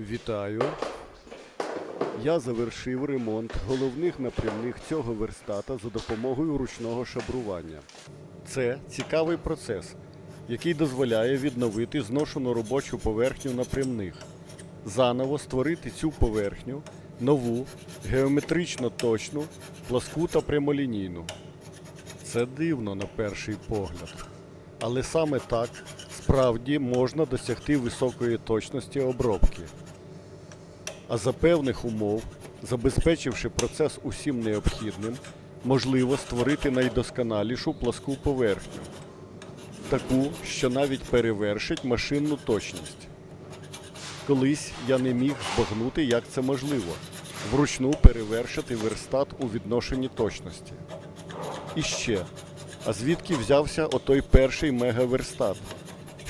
Вітаю. Я завершив ремонт головних напрямних цього верстата за допомогою ручного шабрування. Це цікавий процес, який дозволяє відновити зношену робочу поверхню напрямних, заново створити цю поверхню, нову, геометрично точну, пласку та прямолінійну. Це дивно на перший погляд. Але саме так справді можна досягти високої точності обробки. А за певних умов, забезпечивши процес усім необхідним, можливо створити найдосконалішу пласку поверхню, таку, що навіть перевершить машинну точність. Колись я не міг збагнути, як це можливо вручну перевершити верстат у відношенні точності. І ще, а звідки взявся отой перший мегаверстат,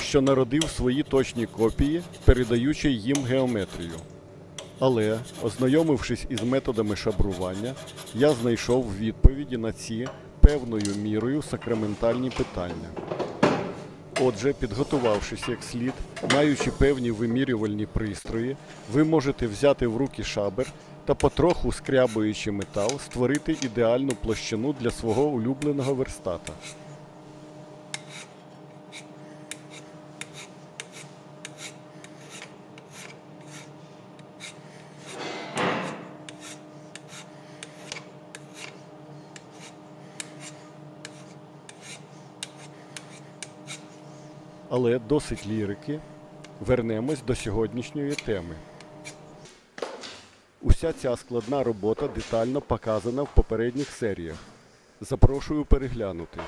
що народив свої точні копії, передаючи їм геометрію. Але, ознайомившись із методами шабрування, я знайшов відповіді на ці певною мірою сакраментальні питання. Отже, підготувавшись як слід, маючи певні вимірювальні пристрої, ви можете взяти в руки шабер та потроху скрябуючи метал, створити ідеальну площину для свого улюбленого верстата. Але досить лірики. Вернемось до сьогоднішньої теми. Уся ця складна робота детально показана в попередніх серіях. Запрошую переглянути.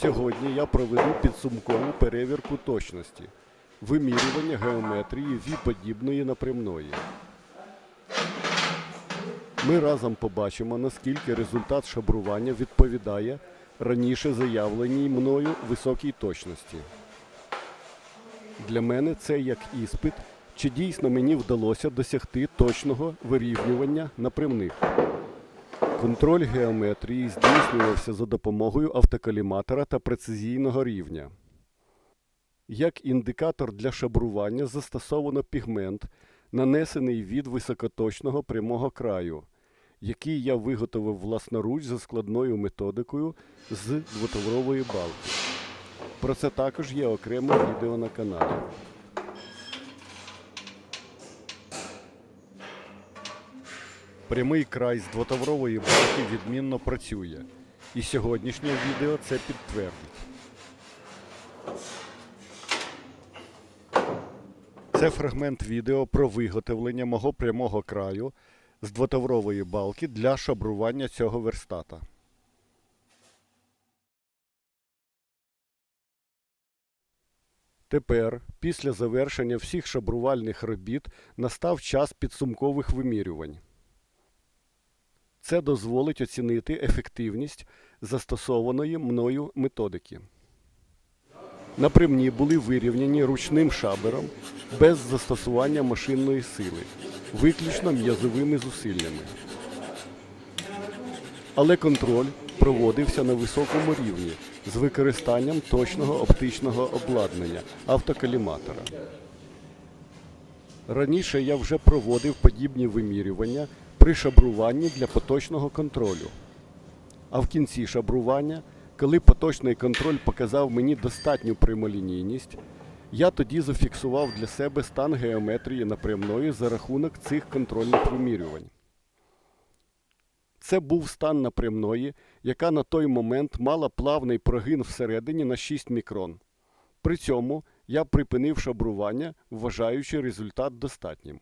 Сьогодні я проведу підсумкову перевірку точності, вимірювання геометрії ві-подібної напрямної. Ми разом побачимо, наскільки результат шабрування відповідає раніше заявленій мною високій точності. Для мене це як іспит, чи дійсно мені вдалося досягти точного вирівнювання напрямних. Контроль геометрії здійснювався за допомогою автокаліматора та прецизійного рівня. Як індикатор для шабрування застосовано пігмент, нанесений від високоточного прямого краю, який я виготовив власноруч за складною методикою з двотаврової балки. Про це також є окреме відео на каналі. Прямий край з двотаврової балки відмінно працює. І сьогоднішнє відео це підтвердить. Це фрагмент відео про виготовлення мого прямого краю з двотаврової балки для шабрування цього верстата. Тепер, після завершення всіх шабрувальних робіт, настав час підсумкових вимірювань. Це дозволить оцінити ефективність застосованої мною методики. Напрямні були вирівняні ручним шабером без застосування машинної сили, виключно м'язовими зусиллями. Але контроль проводився на високому рівні з використанням точного оптичного обладнання автокаліматора. Раніше я вже проводив подібні вимірювання при шабруванні для поточного контролю. А в кінці шабрування, коли поточний контроль показав мені достатню прямолінійність, я тоді зафіксував для себе стан геометрії напрямної за рахунок цих контрольних вимірювань. Це був стан напрямної, яка на той момент мала плавний прогин всередині на 6 мікрон. При цьому я припинив шабрування, вважаючи результат достатнім.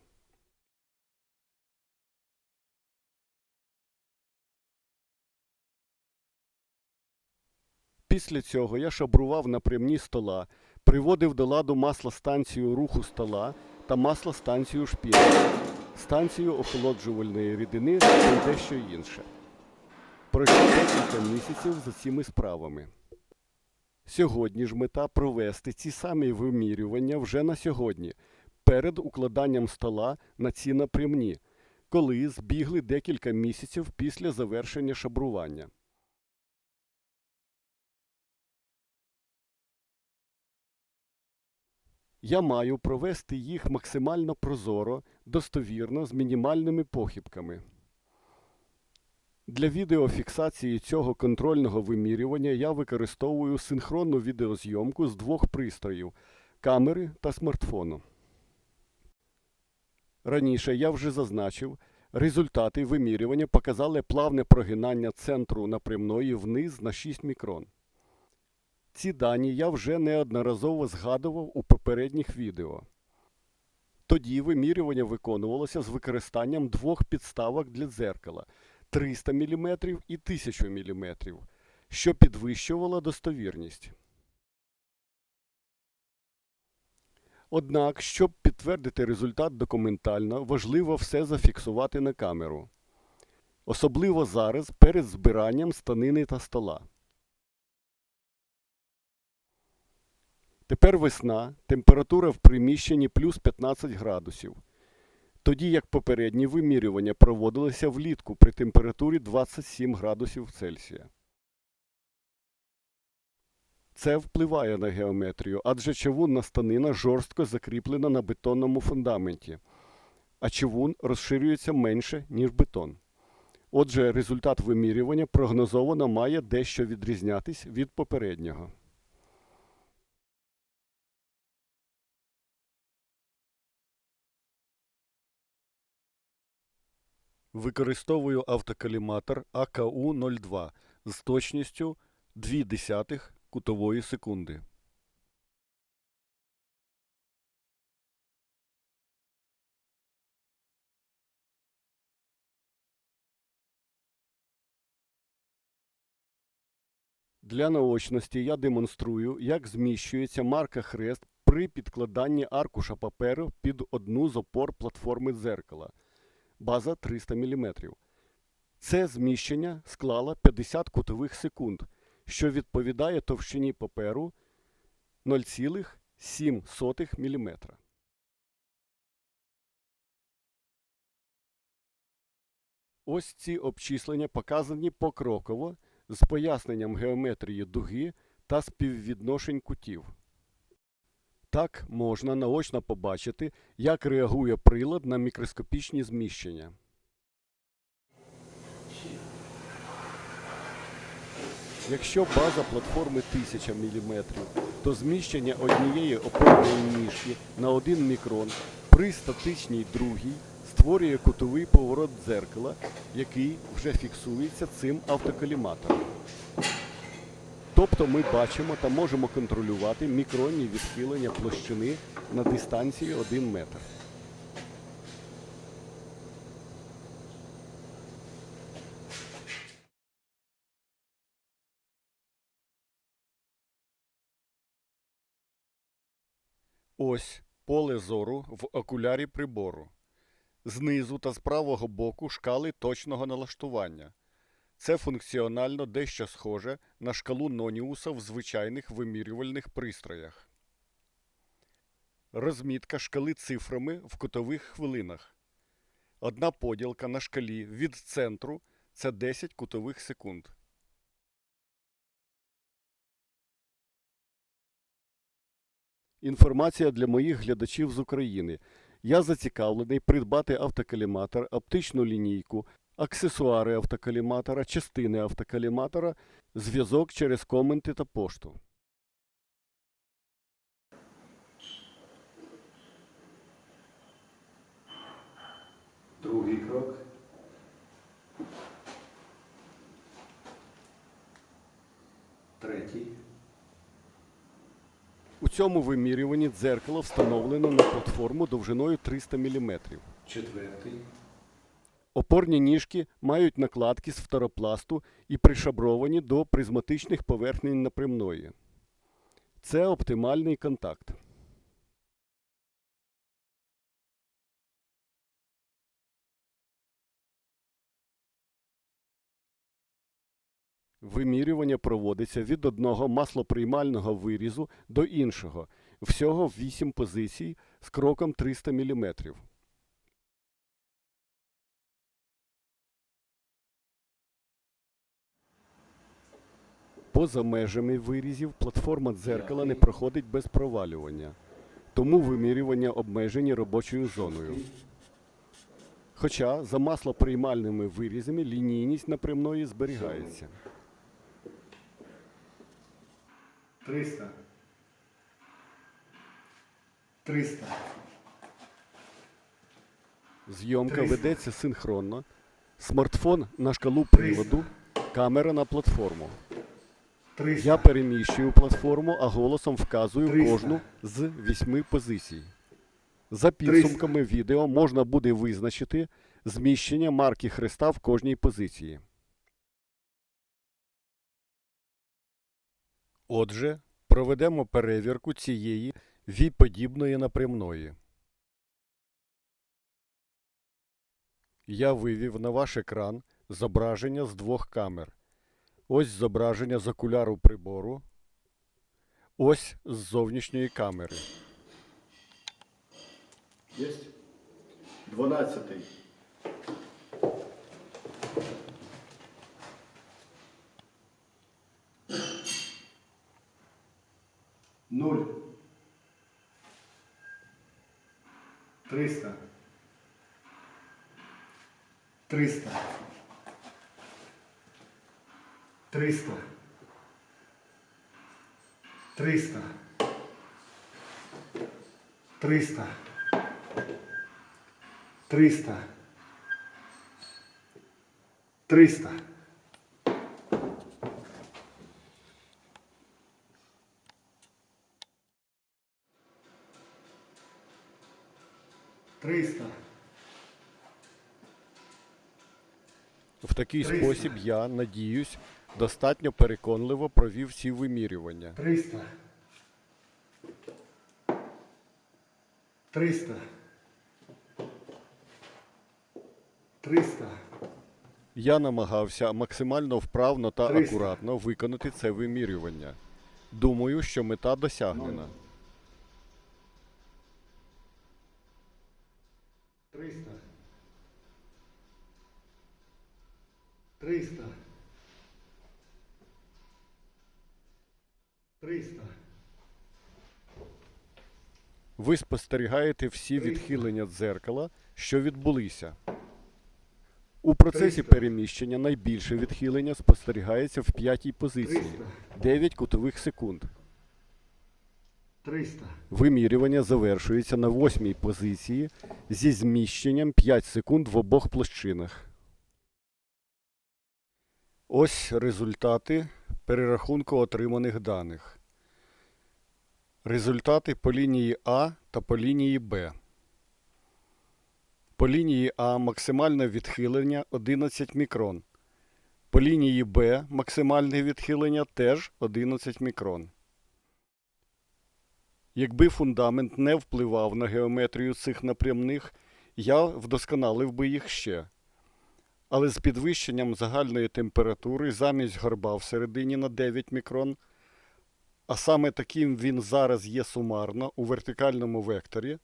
Після цього я шабрував напрямні стола, приводив до ладу маслостанцію руху стола та маслостанцію шпіля, станцію охолоджувальної рідини та дещо інше. Пройшло декілька місяців за цими справами. Сьогодні ж мета провести ці самі вимірювання вже на сьогодні, перед укладанням стола на ці напрямні, коли збігли декілька місяців після завершення шабрування. Я маю провести їх максимально прозоро, достовірно, з мінімальними похибками. Для відеофіксації цього контрольного вимірювання я використовую синхронну відеозйомку з двох пристроїв камери та смартфону. Раніше я вже зазначив, результати вимірювання показали плавне прогинання центру напрямної вниз на 6 мікрон. Ці дані я вже неодноразово згадував у попередніх відео. Тоді вимірювання виконувалося з використанням двох підставок для дзеркала 300 мм і 1000 мм, що підвищувало достовірність. Однак, щоб підтвердити результат документально, важливо все зафіксувати на камеру. Особливо зараз перед збиранням станини та стола. Тепер весна, температура в приміщенні плюс 15 градусів. Тоді як попередні вимірювання проводилися влітку при температурі 27 градусів Цельсія. Це впливає на геометрію, адже човунна станина жорстко закріплена на бетонному фундаменті, а човун розширюється менше, ніж бетон. Отже, результат вимірювання прогнозовано має дещо відрізнятись від попереднього. Використовую автокаліматор АКУ-02 з точністю 0,2 кутової секунди. Для наочності я демонструю, як зміщується марка хрест при підкладанні аркуша паперу під одну з опор платформи дзеркала. База 300 мм. Це зміщення склало 50 кутових секунд, що відповідає товщині паперу 0,7 мм. Ось ці обчислення показані покроково з поясненням геометрії дуги та співвідношень кутів. Так можна наочно побачити, як реагує прилад на мікроскопічні зміщення. Якщо база платформи 1000 мм, то зміщення однієї опорної ніжки на 1 мікрон при статичній другій створює кутовий поворот дзеркала, який вже фіксується цим автокаліматором. Тобто ми бачимо та можемо контролювати мікронні відхилення площини на дистанції 1 метр. Ось поле зору в окулярі прибору. Знизу та з правого боку шкали точного налаштування. Це функціонально дещо схоже на шкалу Ноніуса в звичайних вимірювальних пристроях. Розмітка шкали цифрами в кутових хвилинах. Одна поділка на шкалі від центру це 10 кутових секунд. Інформація для моїх глядачів з України. Я зацікавлений придбати автокаліматор, оптичну лінійку, аксесуари автокаліматора, частини автокаліматора, зв'язок через коменти та пошту. Другий крок. Третій. У цьому вимірюванні дзеркало встановлено на платформу довжиною 300 мм. Четвертий. Опорні ніжки мають накладки з фторопласту і пришабровані до призматичних поверхнень напрямної. Це оптимальний контакт. Вимірювання проводиться від одного маслоприймального вирізу до іншого, всього 8 позицій з кроком 300 мм. Поза межами вирізів платформа дзеркала не проходить без провалювання. тому вимірювання обмежені робочою зоною. Хоча за маслоприймальними вирізами лінійність напрямної зберігається. 300. 300. Зйомка 300. ведеться синхронно. Смартфон на шкалу приводу, камера на платформу. 300. Я переміщую платформу, а голосом вказую 300. кожну з вісьми позицій. За підсумками відео можна буде визначити зміщення марки хреста в кожній позиції. Отже, проведемо перевірку цієї ві-подібної напрямної. Я вивів на ваш екран зображення з двох камер. Ось зображення з окуляру прибору. Ось з зовнішньої камери. Есть? 12. Ноль. Триста. Триста. 300. 300. 300. 300. 300. Триста. В такой способ я надеюсь. Достатньо переконливо провів всі вимірювання. Триста. Триста. Триста. Я намагався максимально вправно та Триста. акуратно виконати це вимірювання. Думаю, що мета досягнена. Триста. Триста. Триста. Ви спостерігаєте всі відхилення дзеркала, що відбулися. У процесі Триста. переміщення найбільше відхилення спостерігається в п'ятій позиції Триста. 9 кутових секунд. Триста. Вимірювання завершується на восьмій позиції зі зміщенням 5 секунд в обох площинах. Ось результати перерахунку отриманих даних. Результати по лінії А та по лінії Б. По лінії А максимальне відхилення 11 мікрон. По лінії Б максимальне відхилення теж 11 мікрон. Якби фундамент не впливав на геометрію цих напрямних, я вдосконалив би їх ще. Але з підвищенням загальної температури замість горба всередині на 9 мікрон, а саме таким він зараз є сумарно у вертикальному векторі,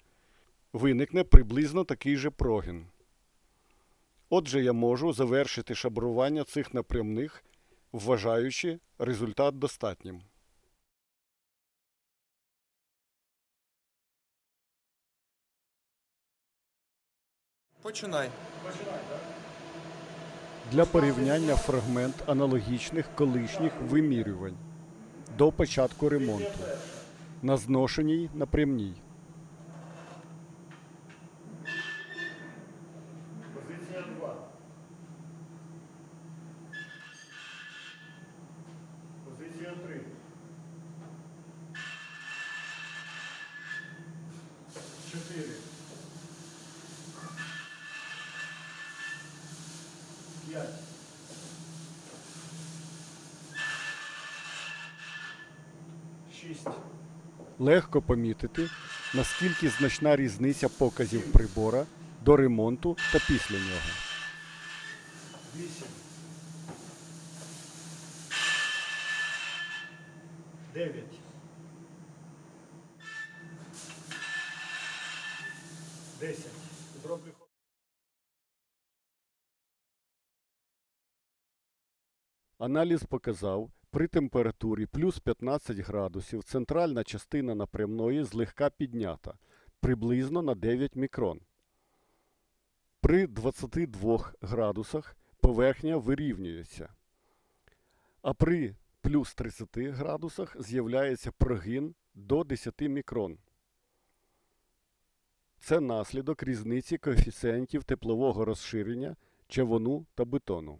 виникне приблизно такий же прогін. Отже, я можу завершити шабрування цих напрямних, вважаючи результат достатнім. Починай. Для порівняння фрагмент аналогічних колишніх вимірювань до початку ремонту на зношеній напрямній. Легко помітити, наскільки значна різниця показів прибора до ремонту та після нього. Вісім. Дев'ять. Десять. Аналіз показав При температурі плюс 15 градусів центральна частина напрямної злегка піднята, приблизно на 9 мікрон. При 22 градусах поверхня вирівнюється. А при плюс 30 градусах з'являється прогин до 10 мікрон. Це наслідок різниці коефіцієнтів теплового розширення чавуну та бетону.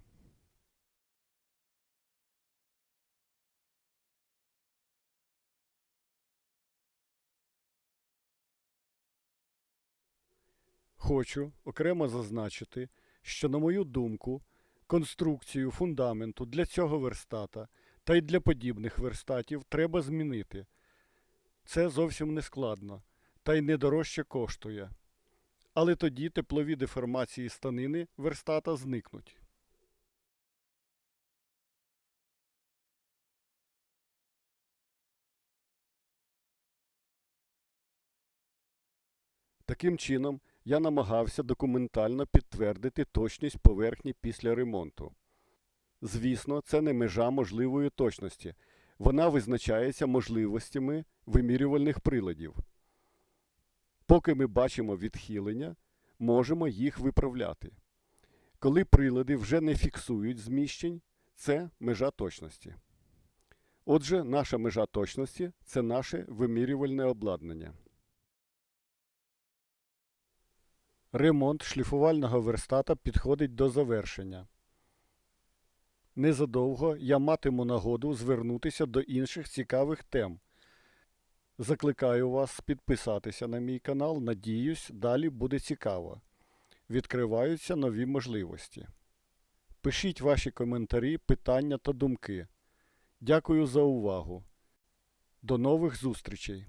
Хочу окремо зазначити, що, на мою думку, конструкцію фундаменту для цього верстата та й для подібних верстатів треба змінити. Це зовсім не складно та й не дорожче коштує. Але тоді теплові деформації станини верстата зникнуть. Таким чином, я намагався документально підтвердити точність поверхні після ремонту. Звісно, це не межа можливої точності. Вона визначається можливостями вимірювальних приладів. Поки ми бачимо відхилення, можемо їх виправляти. Коли прилади вже не фіксують зміщень, це межа точності. Отже, наша межа точності це наше вимірювальне обладнання. Ремонт шліфувального верстата підходить до завершення. Незадовго я матиму нагоду звернутися до інших цікавих тем. Закликаю вас підписатися на мій канал. Надіюсь, далі буде цікаво. Відкриваються нові можливості. Пишіть ваші коментарі, питання та думки. Дякую за увагу. До нових зустрічей!